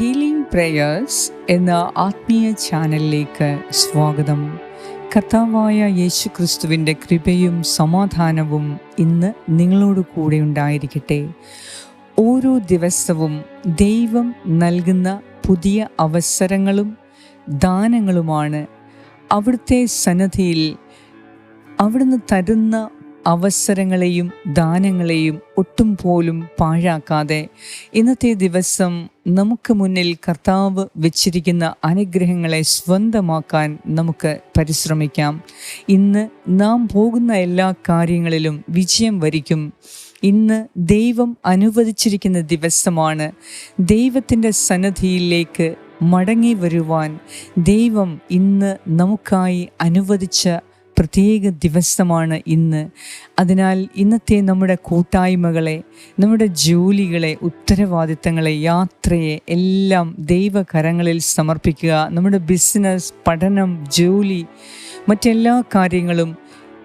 Healing prayers എന്ന ആത്മീയ ചാനലിലേക്ക് സ്വാഗതം. കർത്താവായ യേശു ക്രിസ്തുവിന്റെ കൃപയും സമാധാനവും ഇന്ന് നിങ്ങളോട് കൂടെ ഉണ്ടായിരിക്കട്ടെ. ഓരോ ദിവസവും ദൈവം നൽകുന്ന പുതിയ അവസരങ്ങളും ദാനങ്ങളുമാണ് അവിടുത്തെ സന്നദ്ധിയിൽ അവിടുന്ന് തരുന്ന അവസരങ്ങളെയും ദാനങ്ങളെയും ഒട്ടും പോലും പാഴാക്കാതെ ഇന്നത്തെ ദിവസം നമുക്ക് മുന്നിൽ കർത്താവ് വെച്ചിരിക്കുന്ന അനുഗ്രഹങ്ങളെ സ്വന്തമാക്കാൻ നമുക്ക് പരിശ്രമിക്കാം. ഇന്ന് നാം പോകുന്ന എല്ലാ കാര്യങ്ങളിലും വിജയം വരിക്കും. ഇന്ന് ദൈവം അനുവദിച്ചിരിക്കുന്ന ദിവസമാണ്. ദൈവത്തിന്റെ സന്നദ്ധിയിലേക്ക് മടങ്ങി വരുവാൻ ദൈവം ഇന്ന് നമുക്കായി അനുവദിച്ച പ്രത്യേക ദിവസമാണ് ഇന്ന്. അതിനാൽ ഇന്നത്തെ നമ്മുടെ കൂട്ടായ്മകളെ നമ്മുടെ ജോലികളെ ഉത്തരവാദിത്തങ്ങളെ യാത്രയെ എല്ലാം ദൈവകരങ്ങളിൽ സമർപ്പിക്കുക. നമ്മുടെ ബിസിനസ് പഠനം ജോലി മറ്റെല്ലാ കാര്യങ്ങളും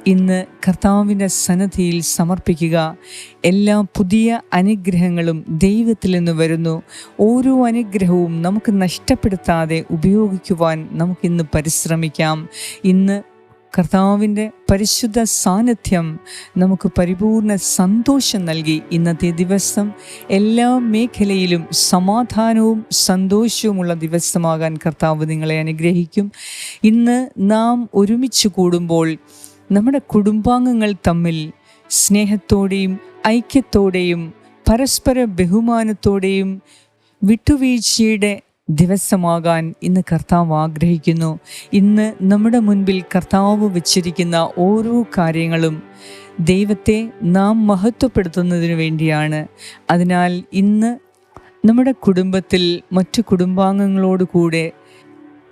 ഇന്ന് കർത്താവിന്റെ സന്നദ്ധിയിൽ സമർപ്പിക്കുക. എല്ലാ പുതിയ അനുഗ്രഹങ്ങളും ദൈവത്തിൽ നിന്ന് വരുന്നു. ഓരോ അനുഗ്രഹവും നമുക്ക് നഷ്ടപ്പെടുത്താതെ ഉപയോഗിക്കുവാൻ നമുക്കിന്ന് പരിശ്രമിക്കാം. ഇന്ന് കർത്താവിന്റെ പരിശുദ്ധ സാന്നിധ്യം നമുക്ക് പരിപൂർണ സന്തോഷം നൽകി ഇന്നത്തെ ദിവസം. എല്ലാ മേഖലയിലും സമാധാനവും സന്തോഷവുമുള്ള ദിവസമാകാൻ കർത്താവ് നിങ്ങളെ അനുഗ്രഹിക്കും. ഇന്ന് നാം ഒരുമിച്ച് കൂടുമ്പോൾ നമ്മുടെ കുടുംബാംഗങ്ങൾ തമ്മിൽ സ്നേഹത്തോടെയും ഐക്യത്തോടെയും പരസ്പര ബഹുമാനത്തോടെയും വിട്ടുവീഴ്ചയുടെ ദിവസമാകാൻ ഇന്ന് കർത്താവ് ആഗ്രഹിക്കുന്നു. ഇന്ന് നമ്മുടെ മുൻപിൽ കർത്താവ് വച്ചിരിക്കുന്ന ഓരോ കാര്യങ്ങളും ദൈവത്തെ നാം മഹത്വപ്പെടുത്തുന്നതിന് വേണ്ടിയാണ്. അതിനാൽ ഇന്ന് നമ്മുടെ കുടുംബത്തിൽ മറ്റു കുടുംബാംഗങ്ങളോട് കൂടെ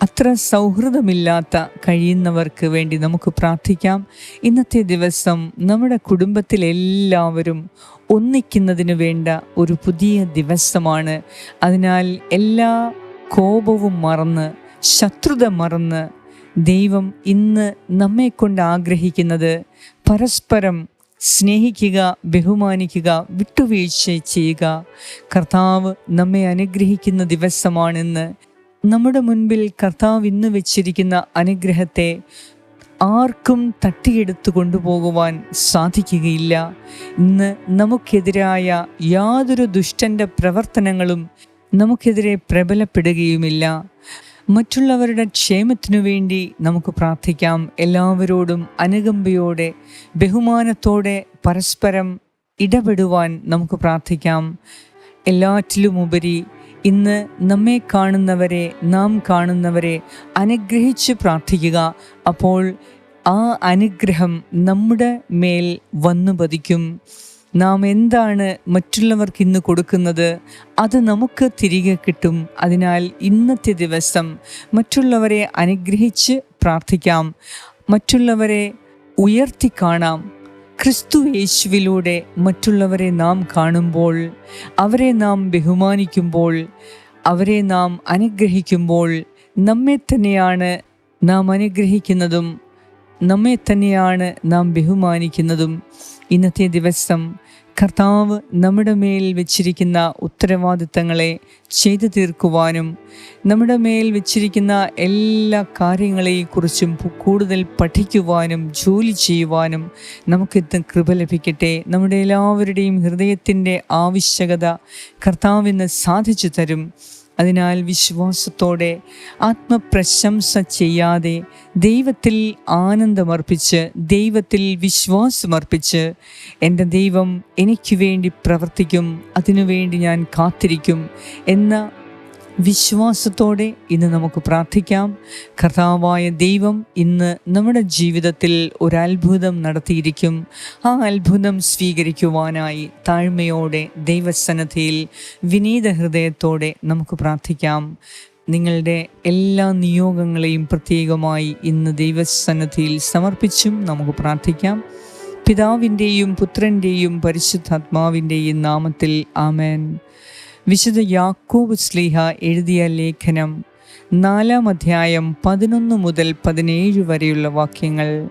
അത്ര സൗഹൃദമില്ലാത്ത കഴിയുന്നവർക്ക് വേണ്ടി നമുക്ക് പ്രാർത്ഥിക്കാം. ഇന്നത്തെ ദിവസം നമ്മുടെ കുടുംബത്തിലെല്ലാവരും ഒന്നിക്കുന്നതിന് വേണ്ട ഒരു പുതിയ ദിവസമാണ്. അതിനാൽ എല്ലാ കോപവും മറന്ന് ശത്രുത മറന്ന് ദൈവം ഇന്ന് നമ്മെ കൊണ്ട് ആഗ്രഹിക്കുന്നത് പരസ്പരം സ്നേഹിക്കുക ബഹുമാനിക്കുക വിട്ടുവീഴ്ച ചെയ്യുക. കർത്താവ് നമ്മെ അനുഗ്രഹിക്കുന്ന ദിവസമാണെന്ന് നമ്മുടെ മുൻപിൽ കർത്താവ് ഇന്ന് വെച്ചിരിക്കുന്ന അനുഗ്രഹത്തെ ആർക്കും തട്ടിയെടുത്തു കൊണ്ടുപോകുവാൻ സാധിക്കുകയില്ല. ഇന്ന് നമുക്കെതിരായ യാതൊരു ദുഷ്ടന്റെ പ്രവർത്തനങ്ങളും നമുക്കെതിരെ പ്രബലപ്പെടുകയുമില്ല. മറ്റുള്ളവരുടെ ക്ഷേമത്തിനു വേണ്ടി നമുക്ക് പ്രാർത്ഥിക്കാം. എല്ലാവരോടും അനുകമ്പയോടെ ബഹുമാനത്തോടെ പരസ്പരം ഇടപെടുവാൻ നമുക്ക് പ്രാർത്ഥിക്കാം. എല്ലാറ്റിലുമുപരി ഇന്ന് നമ്മെ കാണുന്നവരെ നാം കാണുന്നവരെ അനുഗ്രഹിച്ച് പ്രാർത്ഥിക്കുക. അപ്പോൾ ആ അനുഗ്രഹം നമ്മുടെ മേൽ വന്നു പതിക്കും നാം എന്താണ് മറ്റുള്ളവർക്ക് ഇന്ന് കൊടുക്കുന്നത്? അത് നമുക്ക് തിരികെ കിട്ടും. അതിനാൽ ഇന്നത്തെ ദിവസം മറ്റുള്ളവരെ അനുഗ്രഹിച്ച് പ്രാർത്ഥിക്കാം. മറ്റുള്ളവരെ ഉയർത്തി കാണാം. ക്രിസ്തു യേശുവിലൂടെ മറ്റുള്ളവരെ നാം കാണുമ്പോൾ അവരെ നാം ബഹുമാനിക്കുമ്പോൾ അവരെ നാം അനുഗ്രഹിക്കുമ്പോൾ നമ്മെ തന്നെയാണ് നാം അനുഗ്രഹിക്കുന്നതും. നമ്മെ തന്നെയാണ് നാം ബഹുമാനിക്കുന്നതും. ഇന്നത്തെ ദിവസം കർത്താവ് നമ്മുടെ മേൽ വെച്ചിരിക്കുന്ന ഉത്തരവാദിത്തങ്ങളെ ചെയ്തു തീർക്കുവാനും നമ്മുടെ മേൽ വെച്ചിരിക്കുന്ന എല്ലാ കാര്യങ്ങളെക്കുറിച്ചും കൂടുതൽ പഠിക്കുവാനും ജോലി ചെയ്യുവാനും നമുക്കിന്ന് കൃപ ലഭിക്കട്ടെ. നമ്മുടെ എല്ലാവരുടെയും ഹൃദയത്തിന്റെ ആവശ്യകത കർത്താവിന് സാധിച്ചു തരും. അതിനാൽ വിശ്വാസത്തോടെ ആത്മപ്രശംസ ചെയ്യാതെ ദൈവത്തിൽ ആനന്ദമർപ്പിച്ച് ദൈവത്തിൽ വിശ്വാസമർപ്പിച്ച് എന്റെ ദൈവം എനിക്ക് വേണ്ടി പ്രവർത്തിക്കും അതിനുവേണ്ടി ഞാൻ കാത്തിരിക്കും എന്ന വിശ്വാസത്തോടെ ഇന്ന് നമുക്ക് പ്രാർത്ഥിക്കാം. കർത്താവായ ദൈവം ഇന്ന് നമ്മുടെ ജീവിതത്തിൽ ഒരു അത്ഭുതം നടത്തിയിരിക്കും. ആ അത്ഭുതം സ്വീകരിക്കുവാനായി താഴ്മയോടെ ദൈവസന്നദ്ധിയിൽ വിനീത ഹൃദയത്തോടെ നമുക്ക് പ്രാർത്ഥിക്കാം. നിങ്ങളുടെ എല്ലാ നിയോഗങ്ങളെയും പ്രത്യേകമായി ഇന്ന് ദൈവസന്നദ്ധിയിൽ സമർപ്പിച്ചും നമുക്ക് പ്രാർത്ഥിക്കാം. പിതാവിന്റെയും പുത്രന്റെയും പരിശുദ്ധാത്മാവിന്റെയും നാമത്തിൽ ആമേൻ. വിശുദ്ധ യാക്കോബ് സ്ലീഹ എഴുതിയ ലേഖനം നാലാം അധ്യായം പതിനൊന്ന് മുതൽ പതിനേഴ് വരെയുള്ള വാക്യങ്ങൾ.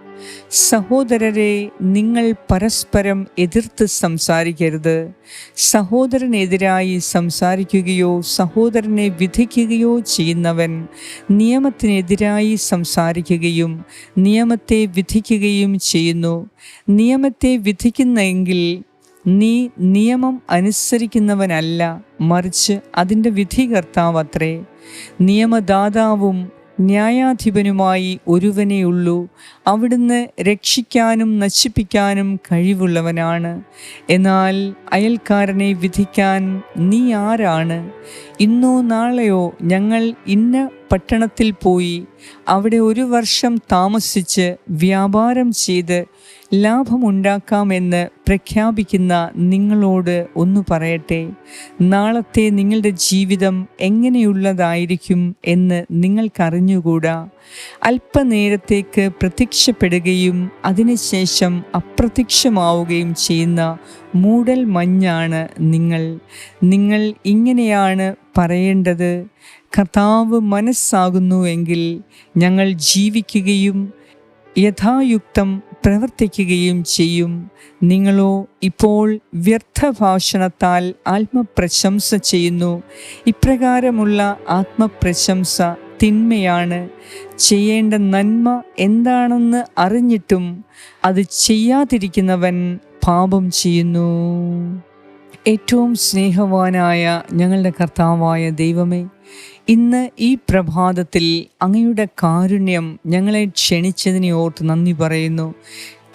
സഹോദരരെ നിങ്ങൾ പരസ്പരം എതിർത്ത് സംസാരിക്കരുത്. സഹോദരനെതിരായി സംസാരിക്കുകയോ സഹോദരനെ വിധിക്കുകയോ ചെയ്യുന്നവൻ നിയമത്തിനെതിരായി സംസാരിക്കുകയും നിയമത്തെ വിധിക്കുകയും ചെയ്യുന്നു. നിയമത്തെ വിധിക്കുന്നെങ്കിൽ നീ നിയമം അനുസരിക്കുന്നവനല്ല മറിച്ച് അതിന്റെ വിധികർത്താവത്രേ. നിയമദാതാവും ന്യായാധിപനുമായി ഒരുവനെയുള്ളൂ അവിടുന്ന് രക്ഷിക്കാനും നശിപ്പിക്കാനും കഴിവുള്ളവനാണ്. എന്നാൽ അയൽക്കാരനെ വിധിക്കാൻ നീ ആരാണ്? ഇന്നോ നാളെയോ ഞങ്ങൾ ഇന്ന പട്ടണത്തിൽ പോയി അവിടെ ഒരു വർഷം താമസിച്ച് വ്യാപാരം ചെയ്ത് ലാഭമുണ്ടാക്കാമെന്ന് പ്രഖ്യാപിക്കുന്ന നിങ്ങളോട് ഒന്ന് പറയട്ടെ. നാളത്തെ നിങ്ങളുടെ ജീവിതം എങ്ങനെയുള്ളതായിരിക്കും എന്ന് നിങ്ങൾക്കറിഞ്ഞുകൂടാ. അല്പനേരത്തേക്ക് പ്രത്യക്ഷപ്പെടുകയും അതിനുശേഷം അപ്രത്യക്ഷമാവുകയും ചെയ്യുന്ന മൂടൽ മഞ്ഞാണ് നിങ്ങൾ. നിങ്ങൾ ഇങ്ങനെയാണ് പറയേണ്ടത്. കർത്താവ് മനസ്സാകുന്നുവെങ്കിൽ ഞങ്ങൾ ജീവിക്കുകയും യഥായുക്തം പ്രവർത്തിക്കുകയും ചെയ്യും. നിങ്ങളോ ഇപ്പോൾ വ്യർത്ഥഭാഷണത്താൽ ആത്മപ്രശംസ ചെയ്യുന്നു. ഇപ്രകാരമുള്ള ആത്മപ്രശംസ തിന്മയാണ്. ചെയ്യേണ്ട നന്മ എന്താണെന്ന് അറിഞ്ഞിട്ടും അത് ചെയ്യാതിരിക്കുന്നവൻ പാപം ചെയ്യുന്നു. ഏറ്റവും സ്നേഹവാനായ ഞങ്ങളുടെ കർത്താവായ ദൈവമേ ഇന്ന് ഈ പ്രഭാതത്തിൽ അങ്ങയുടെ കാരുണ്യം ഞങ്ങളെ ക്ഷണിച്ചതിനെ ഓർത്ത് നന്ദി പറയുന്നു.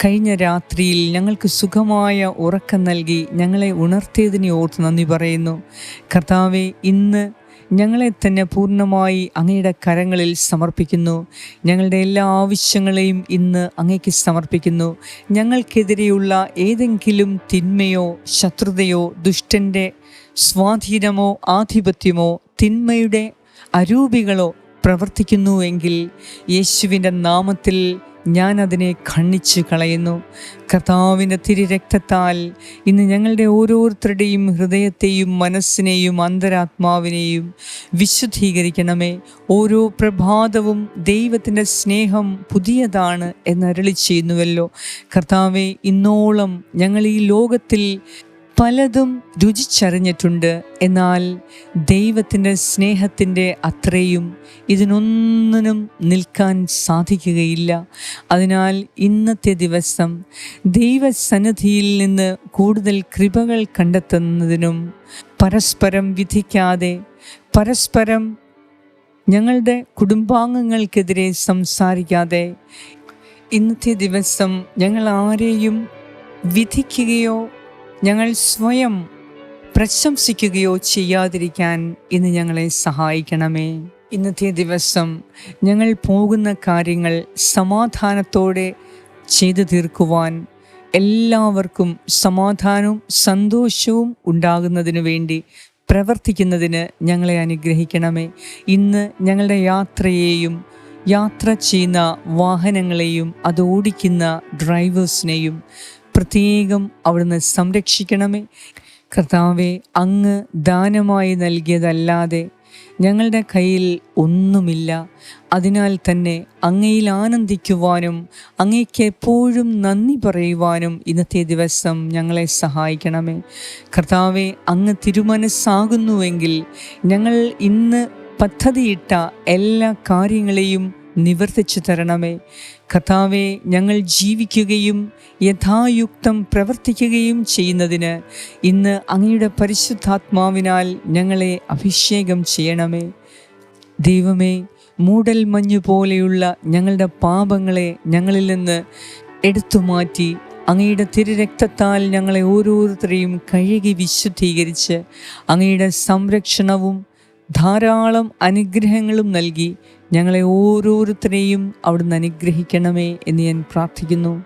കഴിഞ്ഞ രാത്രിയിൽ ഞങ്ങൾക്ക് സുഖമായ ഉറക്കം നൽകി ഞങ്ങളെ ഉണർത്തിയതിനെ ഓർത്ത് നന്ദി പറയുന്നു. കർത്താവെ ഇന്ന് ഞങ്ങളെ തന്നെ പൂർണമായി അങ്ങയുടെ കരങ്ങളിൽ സമർപ്പിക്കുന്നു. ഞങ്ങളുടെ എല്ലാ ആവശ്യങ്ങളെയും ഇന്ന് അങ്ങയ്ക്ക് സമർപ്പിക്കുന്നു. ഞങ്ങൾക്കെതിരെയുള്ള ഏതെങ്കിലും തിന്മയോ ശത്രുതയോ ദുഷ്ടന്റെ സ്വാധീനമോ ആധിപത്യമോ തിന്മയുടെ അരൂപികളോ പ്രവർത്തിക്കുന്നുവെങ്കിൽ യേശുവിന്റെ നാമത്തിൽ ഞാൻ അതിനെ ഖണ്ണിച്ച് കളയുന്നു. കർത്താവിന്റെ തിരുരക്തത്താൽ ഇന്ന് ഞങ്ങളുടെ ഓരോരുത്തരുടെയും ഹൃദയത്തെയും മനസ്സിനെയും അന്തരാത്മാവിനെയും വിശുദ്ധീകരിക്കണമേ. ഓരോ പ്രഭാതവും ദൈവത്തിന്റെ സ്നേഹം പുതിയതാണ് എന്നരളി ചെയ്യുന്നുവല്ലോ. കർത്താവെ ഇന്നോളം ഞങ്ങൾ ഈ ലോകത്തിൽ പലതും രുചിച്ചറിഞ്ഞിട്ടുണ്ട്. എന്നാൽ ദൈവത്തിന്റെ സ്നേഹത്തിന്റെ അത്രയും ഇതിനൊന്നിനും നിൽക്കാൻ സാധിക്കുകയില്ല. അതിനാൽ ഇന്നത്തെ ദിവസം ദൈവസന്നിധിയിൽ നിന്ന് കൂടുതൽ കൃപകൾ കണ്ടെത്തുന്നതിനും പരസ്പരം വിധിക്കാതെ പരസ്പരം ഞങ്ങളുടെ കുടുംബാംഗങ്ങൾക്കെതിരെ സംസാരിക്കാതെ ഇന്നത്തെ ദിവസം ഞങ്ങൾ ആരെയും വിധിക്കുകയോ ഞങ്ങൾ സ്വയം പ്രശംസിക്കുകയോ ചെയ്യാതിരിക്കാൻ ഇന്ന് ഞങ്ങളെ സഹായിക്കണമേ. ഇന്നത്തെ ദിവസം ഞങ്ങൾ പോകുന്ന കാര്യങ്ങൾ സമാധാനത്തോടെ ചെയ്തു തീർക്കുവാൻ എല്ലാവർക്കും സമാധാനവും സന്തോഷവും ഉണ്ടാകുന്നതിനു വേണ്ടി പ്രവർത്തിക്കുന്നതിന് ഞങ്ങളെ അനുഗ്രഹിക്കണമേ. ഇന്ന് ഞങ്ങളുടെ യാത്രയെയും യാത്ര ചെയ്യുന്ന വാഹനങ്ങളെയും അത് ഓടിക്കുന്ന ഡ്രൈവേഴ്സിനെയും പ്രത്യേകം അവിടുന്ന് സംരക്ഷിക്കണമേ. കർത്താവെ അങ്ങ് ദാനമായി നൽകിയതല്ലാതെ ഞങ്ങളുടെ കയ്യിൽ ഒന്നുമില്ല. അതിനാൽ തന്നെ അങ്ങയിൽ ആനന്ദിക്കുവാനും അങ്ങയ്ക്ക് എപ്പോഴും നന്ദി പറയുവാനും ഇന്നത്തെ ദിവസം ഞങ്ങളെ സഹായിക്കണമേ. കർത്താവെ അങ്ങ് തിരുമനസ്സാകുന്നുവെങ്കിൽ ഞങ്ങൾ ഇന്ന് പദ്ധതിയിട്ട എല്ലാ കാര്യങ്ങളെയും നിവർത്തിച്ചു തരണമേ. കഥാവെ ഞങ്ങൾ ജീവിക്കുകയും യഥായുക്തം പ്രവർത്തിക്കുകയും ചെയ്യുന്നതിന് ഇന്ന് അങ്ങയുടെ പരിശുദ്ധാത്മാവിനാൽ ഞങ്ങളെ അഭിഷേകം ചെയ്യണമേ. ദൈവമേ മൂടൽ മഞ്ഞു പോലെയുള്ള ഞങ്ങളുടെ പാപങ്ങളെ ഞങ്ങളിൽ നിന്ന് എടുത്തു മാറ്റി അങ്ങയുടെ തിരുരക്തത്താൽ ഞങ്ങളെ ഓരോരുത്തരെയും കഴുകി വിശുദ്ധീകരിച്ച് അങ്ങയുടെ സംരക്ഷണവും ധാരാളം അനുഗ്രഹങ്ങളും നൽകി ഞങ്ങളെ ഓരോരുത്തരെയും അവിടുന്ന് അനുഗ്രഹിക്കണമേ എന്ന് ഞാൻ പ്രാർത്ഥിക്കുന്നു.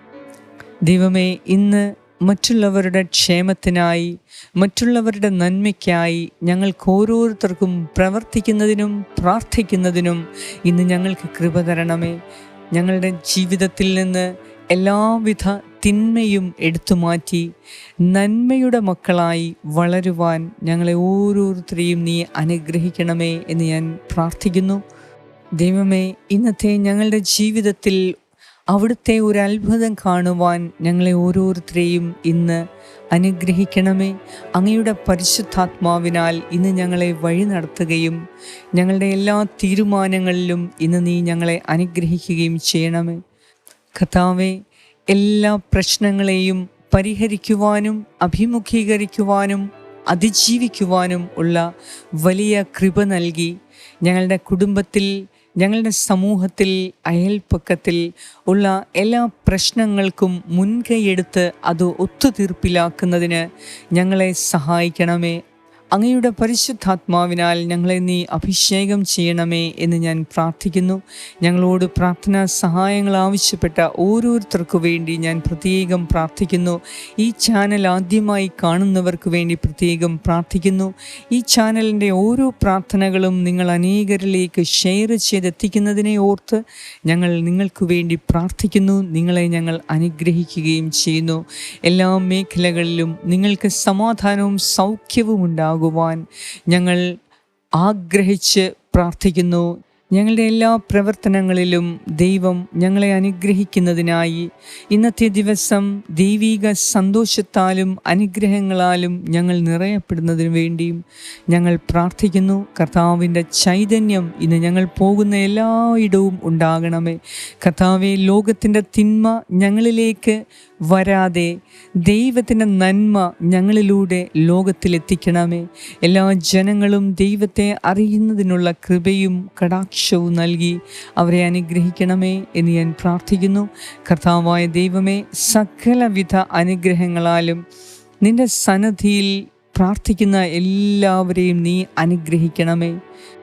ദൈവമേ ഇന്ന് മറ്റുള്ളവരുടെ ക്ഷേമത്തിനായി മറ്റുള്ളവരുടെ നന്മയ്ക്കായി ഞങ്ങൾക്ക് ഓരോരുത്തർക്കും പ്രവർത്തിക്കുന്നതിനും പ്രാർത്ഥിക്കുന്നതിനും ഇന്ന് ഞങ്ങൾക്ക് കൃപ തരണമേ. ഞങ്ങളുടെ ജീവിതത്തിൽ നിന്ന് എല്ലാവിധ തിന്മയും എടുത്തുമാറ്റി നന്മയുടെ മക്കളായി വളരുവാൻ ഞങ്ങളെ ഓരോരുത്തരെയും നീ അനുഗ്രഹിക്കണമേ എന്ന് ഞാൻ പ്രാർത്ഥിക്കുന്നു. ദൈവമേ ഇന്നത്തെ ഞങ്ങളുടെ ജീവിതത്തിൽ അവിടുത്തെ ഒരു അത്ഭുതം കാണുവാൻ ഞങ്ങളെ ഓരോരുത്തരെയും ഇന്ന് അനുഗ്രഹിക്കണമേ. അങ്ങയുടെ പരിശുദ്ധാത്മാവിനാൽ ഇന്ന് ഞങ്ങളെ വഴി നടത്തുകയും ഞങ്ങളുടെ എല്ലാ തീരുമാനങ്ങളിലും ഇന്ന് നീ ഞങ്ങളെ അനുഗ്രഹിക്കുകയും ചെയ്യണമേ. കഥാവെ എല്ലാ പ്രശ്നങ്ങളെയും പരിഹരിക്കുവാനും അഭിമുഖീകരിക്കുവാനും അതിജീവിക്കുവാനും ഉള്ള വലിയ കൃപ നൽകി ഞങ്ങളുടെ കുടുംബത്തിൽ ഞങ്ങളുടെ സമൂഹത്തിൽ അയൽപ്പക്കത്തിൽ ഉള്ള എല്ലാ പ്രശ്നങ്ങൾക്കും മുൻകൈയെടുത്ത് അത് ഒത്തുതീർപ്പിലാക്കുന്നതിന് ഞങ്ങളെ സഹായിക്കണമേ അങ്ങയുടെ പരിശുദ്ധാത്മാവിനാൽ ഞങ്ങളെ നീ അഭിഷേകം ചെയ്യണമേ എന്ന് ഞാൻ പ്രാർത്ഥിക്കുന്നു. ഞങ്ങളോട് പ്രാർത്ഥനാ സഹായങ്ങൾ ആവശ്യപ്പെട്ട ഓരോരുത്തർക്കു വേണ്ടി ഞാൻ പ്രത്യേകം പ്രാർത്ഥിക്കുന്നു. ഈ ചാനൽ ആദ്യമായി കാണുന്നവർക്ക് വേണ്ടി പ്രത്യേകം പ്രാർത്ഥിക്കുന്നു. ഈ ചാനലിന്റെ ഓരോ പ്രാർത്ഥനകളും നിങ്ങൾ അനേകരിലേക്ക് ഷെയർ ചെയ്തെത്തിക്കുന്നതിനെ ഓർത്ത് ഞങ്ങൾ നിങ്ങൾക്ക് വേണ്ടി പ്രാർത്ഥിക്കുന്നു. നിങ്ങളെ ഞങ്ങൾ അനുഗ്രഹിക്കുകയും ചെയ്യുന്നു. എല്ലാ മേഖലകളിലും നിങ്ങൾക്ക് സമാധാനവും സൗഖ്യവും ഉണ്ടാകും ഉണ്ടാകുവാൻ ഞങ്ങൾ ആഗ്രഹിച്ച് പ്രാർത്ഥിക്കുന്നു. ഞങ്ങളുടെ എല്ലാ പ്രവർത്തനങ്ങളിലും ദൈവം ഞങ്ങളെ അനുഗ്രഹിക്കുന്നതിനായി ഇന്നത്തെ ദിവസം ദൈവിക സന്തോഷത്താലും അനുഗ്രഹങ്ങളാലും ഞങ്ങൾ നിറയപ്പെടുന്നതിന് വേണ്ടിയും ഞങ്ങൾ പ്രാർത്ഥിക്കുന്നു. കർത്താവിന്റെ ചൈതന്യം ഇന്ന് ഞങ്ങൾ പോകുന്ന എല്ലായിടവും ഉണ്ടാകണമേ. കർത്താവെ ലോകത്തിന്റെ തിന്മ ഞങ്ങളിലേക്ക് വരാതെ ദൈവത്തിന്റെ നന്മ ഞങ്ങളിലൂടെ ലോകത്തിലെത്തിക്കണമേ. എല്ലാ ജനങ്ങളും ദൈവത്തെ അറിയുന്നതിനുള്ള കൃപയും കടാക്ഷവും നൽകി അവരെ അനുഗ്രഹിക്കണമേ എന്ന് ഞാൻ പ്രാർത്ഥിക്കുന്നു. കർത്താവായ ദൈവമേ സകലവിധ അനുഗ്രഹങ്ങളാലും നിന്റെ സന്നദ്ധിയിൽ പ്രാർത്ഥിക്കുന്ന എല്ലാവരെയും നീ അനുഗ്രഹിക്കണമേ.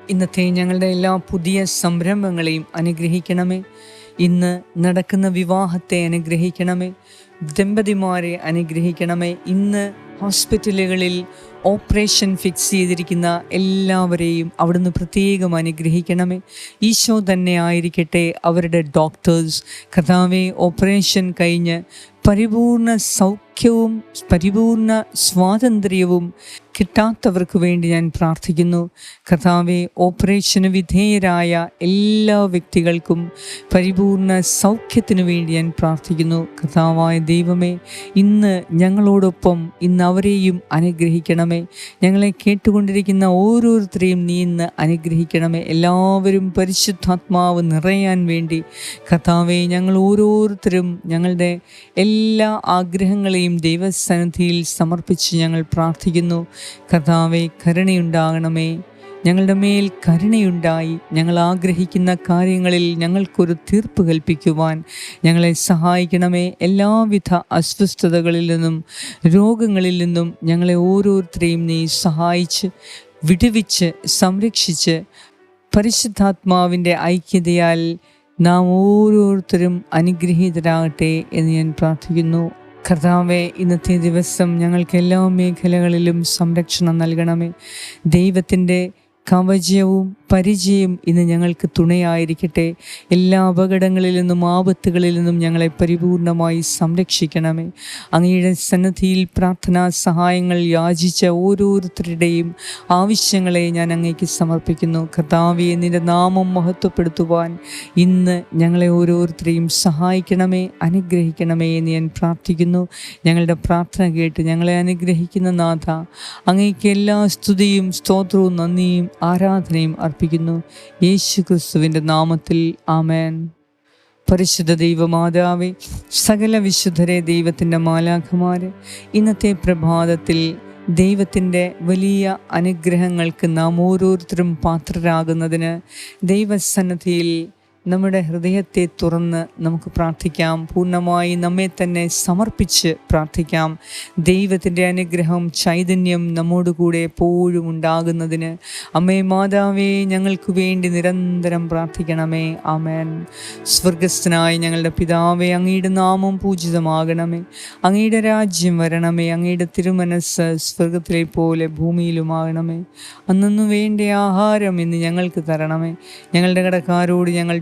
ഇന്നത്തെ ഞങ്ങളുടെ എല്ലാ പുതിയ സംരംഭങ്ങളെയും അനുഗ്രഹിക്കണമേ. ഇന്ന് നടക്കുന്ന വിവാഹത്തെ അനുഗ്രഹിക്കണമേ. ദമ്പതിമാരെ അനുഗ്രഹിക്കണമേ. ഇന്ന് ഹോസ്പിറ്റലുകളിൽ ഓപ്പറേഷൻ ഫിക്സ് ചെയ്തിരിക്കുന്ന എല്ലാവരെയും അവിടുന്ന് പ്രത്യേകം അനുഗ്രഹിക്കണമേ. ഈശോ തന്നെ ആയിരിക്കട്ടെ അവരുടെ ഡോക്ടേഴ്സ്. കഥാവെ ഓപ്പറേഷൻ കഴിഞ്ഞ് പരിപൂർണ സൗഖ്യവും പരിപൂർണ സ്വാതന്ത്ര്യവും കിട്ടാത്തവർക്ക് വേണ്ടി ഞാൻ പ്രാർത്ഥിക്കുന്നു. കഥാവെ ഓപ്പറേഷന് വിധേയരായ എല്ലാ വ്യക്തികൾക്കും പരിപൂർണ സൗഖ്യത്തിനു വേണ്ടി ഞാൻ പ്രാർത്ഥിക്കുന്നു. കഥാവായ ദൈവമേ ഇന്ന് ഞങ്ങളോടൊപ്പം ഇന്ന് അവരെയും അനുഗ്രഹിക്കണമേ. ഞങ്ങളെ കേട്ടുകൊണ്ടിരിക്കുന്ന ഓരോരുത്തരെയും നീ ഇന്ന് അനുഗ്രഹിക്കണമേ. എല്ലാവരും പരിശുദ്ധാത്മാവ് നിറയാൻ വേണ്ടി കഥാവെ ഞങ്ങൾ ഓരോരുത്തരും ഞങ്ങളുടെ എല്ലാ ആഗ്രഹങ്ങളെയും ദൈവസന്നിധിയിൽ സമർപ്പിച്ച് ഞങ്ങൾ പ്രാർത്ഥിക്കുന്നു. കഥാവെ കരുണയുണ്ടാകണമേ. ഞങ്ങളുടെ മേൽ കരുണയുണ്ടായി. ഞങ്ങൾ ആഗ്രഹിക്കുന്ന കാര്യങ്ങളിൽ ഞങ്ങൾക്കൊരു തീർപ്പ് കൽപ്പിക്കുവാൻ ഞങ്ങളെ സഹായിക്കണമേ. എല്ലാവിധ അസ്വസ്ഥതകളിൽ നിന്നും രോഗങ്ങളിൽ നിന്നും ഞങ്ങളെ ഓരോരുത്തരെയും നീ സഹായിച്ച് വിടുവിച്ച് സംരക്ഷിച്ച് പരിശുദ്ധാത്മാവിന്റെ ഐക്യതയാൽ നാം ഓരോരുത്തരും അനുഗ്രഹീതരാകട്ടെ എന്ന് ഞാൻ പ്രാർത്ഥിക്കുന്നു. കർത്താവെ ഇന്നത്തെ ദിവസം ഞങ്ങൾക്ക് എല്ലാ മേഖലകളിലും സംരക്ഷണം നൽകണമേ. ദൈവത്തിന്റെ കവചവും പരിചയം ഇന്ന് ഞങ്ങൾക്ക് തുണയായിരിക്കട്ടെ. എല്ലാ അപകടങ്ങളിൽ നിന്നും ആപത്തുകളിൽ നിന്നും ഞങ്ങളെ പരിപൂർണമായി സംരക്ഷിക്കണമേ. അങ്ങയുടെ സന്നദ്ധിയിൽ പ്രാർത്ഥനാ സഹായങ്ങൾ യാചിച്ച ഓരോരുത്തരുടെയും ആവശ്യങ്ങളെ ഞാൻ അങ്ങേക്ക് സമർപ്പിക്കുന്നു. കർത്താവിയെ നിന്റെ നാമം മഹത്വപ്പെടുത്തുവാൻ ഇന്ന് ഞങ്ങളെ ഓരോരുത്തരെയും സഹായിക്കണമേ അനുഗ്രഹിക്കണമേ എന്ന് ഞാൻ പ്രാർത്ഥിക്കുന്നു. ഞങ്ങളുടെ പ്രാർത്ഥന കേട്ട് ഞങ്ങളെ അനുഗ്രഹിക്കുന്ന നാഥ അങ്ങേക്ക് എല്ലാ സ്തുതിയും സ്തോത്രവും നന്ദിയും ആരാധനയും അർപ്പിക്കുന്നു. യേശു ക്രിസ്തുവിന്റെ നാമത്തിൽ ആമേൻ. പരിശുദ്ധ ദൈവമാതാവെ സകല വിശുദ്ധരെ ദൈവത്തിന്റെ മാലാഖമാര് ഇന്നത്തെ പ്രഭാതത്തിൽ ദൈവത്തിന്റെ വലിയ അനുഗ്രഹങ്ങൾക്ക് നാം ഓരോരുത്തരും പാത്രരാകുന്നതിന് ദൈവസന്നദ്ധിയിൽ നമ്മുടെ ഹൃദയത്തെ തുറന്ന് നമുക്ക് പ്രാർത്ഥിക്കാം. പൂർണമായി നമ്മെ തന്നെ സമർപ്പിച്ച് പ്രാർത്ഥിക്കാം. ദൈവത്തിന്റെ അനുഗ്രഹം ചൈതന്യം നമ്മോടുകൂടെ എപ്പോഴും ഉണ്ടാകുന്നതിന്. അമ്മേ മാതാവേ ഞങ്ങൾക്ക് വേണ്ടി നിരന്തരം പ്രാർത്ഥിക്കണമേ. ആമേൻ. സ്വർഗസ്ഥനായ ഞങ്ങളുടെ പിതാവേ അങ്ങയുടെ നാമം പൂജിതമാകണമേ. അങ്ങയുടെ രാജ്യം വരണമേ. അങ്ങയുടെ തിരുമനസ് സ്വർഗത്തിലെ പോലെ ഭൂമിയിലുമാകണമേ. അന്നു വേണ്ട ആഹാരം ഇന്ന് ഞങ്ങൾക്ക് തരണമേ. ഞങ്ങളുടെ കടക്കാരോട് ഞങ്ങൾ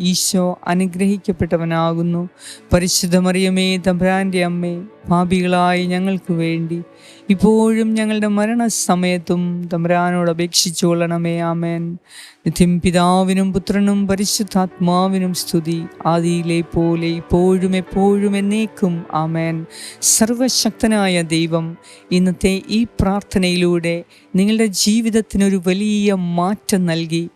ഈശോ അനുഗ്രഹിക്കപ്പെട്ടവനാകുന്നു. പരിശുദ്ധ മറിയമേ തമ്പുരാന്റെ അമ്മേ പാപികളായി ഞങ്ങൾക്ക് വേണ്ടി ഇപ്പോഴും ഞങ്ങളുടെ മരണസമയത്തും തമ്പ്രാനോട് അപേക്ഷിച്ചു കൊള്ളണമേ ആമേൻ. നിത്യം പിതാവിനും പുത്രനും പരിശുദ്ധാത്മാവിനും സ്തുതി ആദിയിലെ പോലെ ഇപ്പോഴും എപ്പോഴും എന്നേക്കും ആമേൻ. സർവശക്തനായ ദൈവം ഇന്നത്തെ ഈ പ്രാർത്ഥനയിലൂടെ നിങ്ങളുടെ ജീവിതത്തിനൊരു വലിയ മാറ്റം നൽകി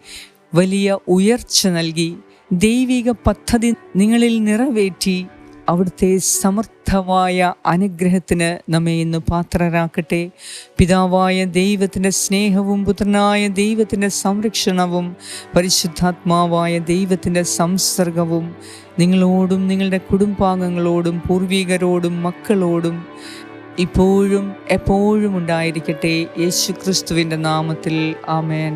വലിയ ഉയർച്ച നൽകി ദൈവിക പദ്ധതി നിങ്ങളിൽ നിറവേറ്റി അവിടുത്തെ സമർത്ഥമായ അനുഗ്രഹത്തിന് നമ്മെ ഇന്ന് പാത്രരാക്കട്ടെ. പിതാവായ ദൈവത്തിന്റെ സ്നേഹവും പുത്രനായ ദൈവത്തിന്റെ സംരക്ഷണവും പരിശുദ്ധാത്മാവായ ദൈവത്തിന്റെ സംസർഗവും നിങ്ങളോടും നിങ്ങളുടെ കുടുംബാംഗങ്ങളോടും പൂർവികരോടും മക്കളോടും ഇപ്പോഴും എപ്പോഴും ഉണ്ടായിരിക്കട്ടെ. യേശു ക്രിസ്തുവിന്റെ നാമത്തിൽ ആമേൻ.